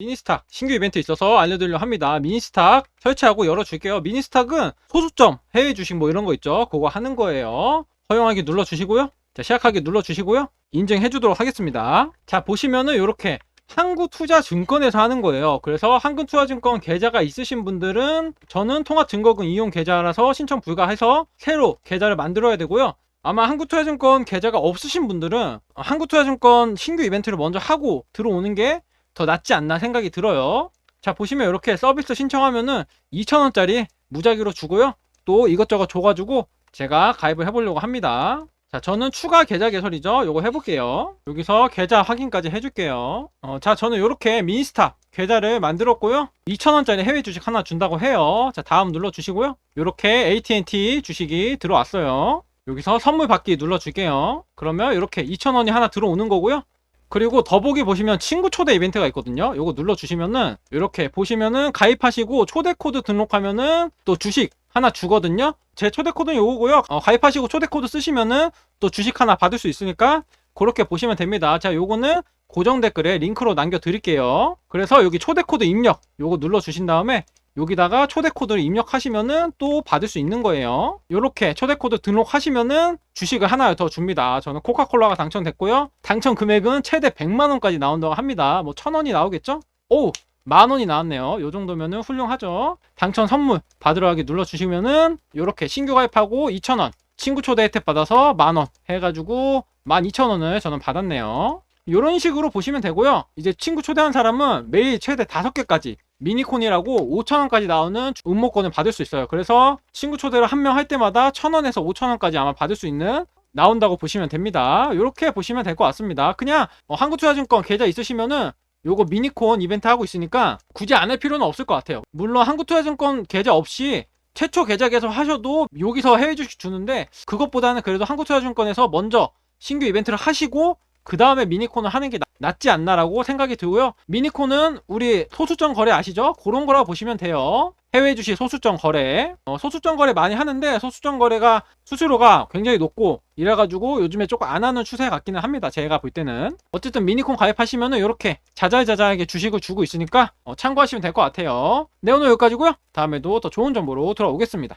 미니스탁 신규 이벤트 있어서 알려드리려 합니다. 미니스탁 설치하고 열어줄게요. 미니스탁은 소수점 해외 주식 뭐 이런 거 있죠. 그거 하는 거예요. 허용하기 눌러주시고요. 자, 시작하기 눌러주시고요. 인증해 주도록 하겠습니다. 자, 보시면은 이렇게 한국투자증권에서 하는 거예요. 그래서 한국투자증권 계좌가 있으신 분들은 저는 통합증거금 이용 계좌라서 신청 불가해서 새로 계좌를 만들어야 되고요. 아마 한국투자증권 계좌가 없으신 분들은 한국투자증권 신규 이벤트를 먼저 하고 들어오는 게 더 낫지 않나 생각이 들어요. 자, 보시면 이렇게 서비스 신청하면은 2,000원짜리 무작위로 주고요. 또 이것저것 줘가지고 제가 가입을 해보려고 합니다. 자, 저는 추가 계좌 개설이죠. 요거 해볼게요. 여기서 계좌 확인까지 해줄게요. 어, 자, 저는 이렇게 미니스타 계좌를 만들었고요. 2,000원짜리 해외 주식 하나 준다고 해요. 자, 다음 눌러주시고요. 이렇게 AT&T 주식이 들어왔어요. 여기서 선물 받기 눌러줄게요. 그러면 이렇게 2,000원이 하나 들어오는 거고요. 그리고 더보기 보시면 친구 초대 이벤트가 있거든요. 요거 눌러주시면은 이렇게 보시면은 가입하시고 초대 코드 등록하면은 또 주식 하나 주거든요. 제 초대 코드는 요거고요. 어, 가입하시고 초대 코드 쓰시면은 또 주식 하나 받을 수 있으니까 그렇게 보시면 됩니다. 자, 요거는 고정 댓글에 링크로 남겨 드릴게요. 그래서 여기 초대 코드 입력 요거 눌러 주신 다음에 여기다가 초대 코드를 입력하시면은 또 받을 수 있는 거예요. 요렇게 초대 코드 등록하시면은 주식을 하나 더 줍니다. 저는 코카콜라가 당첨됐고요. 당첨 금액은 최대 100만 원까지 나온다고 합니다. 뭐 1000원이 나오겠죠? 오, 만 원이 나왔네요. 요 정도면은 훌륭하죠. 당첨 선물 받으러 가기 눌러 주시면은 요렇게 신규 가입하고 2,000원 친구 초대 혜택 받아서 만 원 해가지고 12,000원을 저는 받았네요. 이런 식으로 보시면 되고요. 이제 친구 초대한 사람은 매일 최대 5개까지 미니콘이라고 5,000원까지 나오는 음모권을 받을 수 있어요. 그래서 친구 초대를 한 명 할 때마다 1,000원에서 5,000원까지 아마 받을 수 있는 나온다고 보시면 됩니다. 이렇게 보시면 될 것 같습니다. 그냥 어, 한국투자증권 계좌 있으시면은 요거 미니콘 이벤트 하고 있으니까 굳이 안 할 필요는 없을 것 같아요. 물론 한국투자증권 계좌 없이 최초 계좌 개설 하셔도 여기서 해외 주식 주는데 그것보다는 그래도 한국투자증권에서 먼저 신규 이벤트를 하시고 그 다음에 미니콘을 하는 게 나- 낫지 않나라고 생각이 들고요. 미니콘은 우리 소수점 거래 아시죠? 그런 거라고 보시면 돼요. 해외 주식 소수점 거래. 어, 소수점 거래 많이 하는데 소수점 거래가 수수료가 굉장히 높고 이래가지고 요즘에 조금 안 하는 추세 같기는 합니다. 제가 볼 때는. 어쨌든 미니콘 가입하시면은 이렇게 자잘자잘하게 주식을 주고 있으니까 어, 참고하시면 될 것 같아요. 네, 오늘 여기까지고요. 다음에도 더 좋은 정보로 돌아오겠습니다.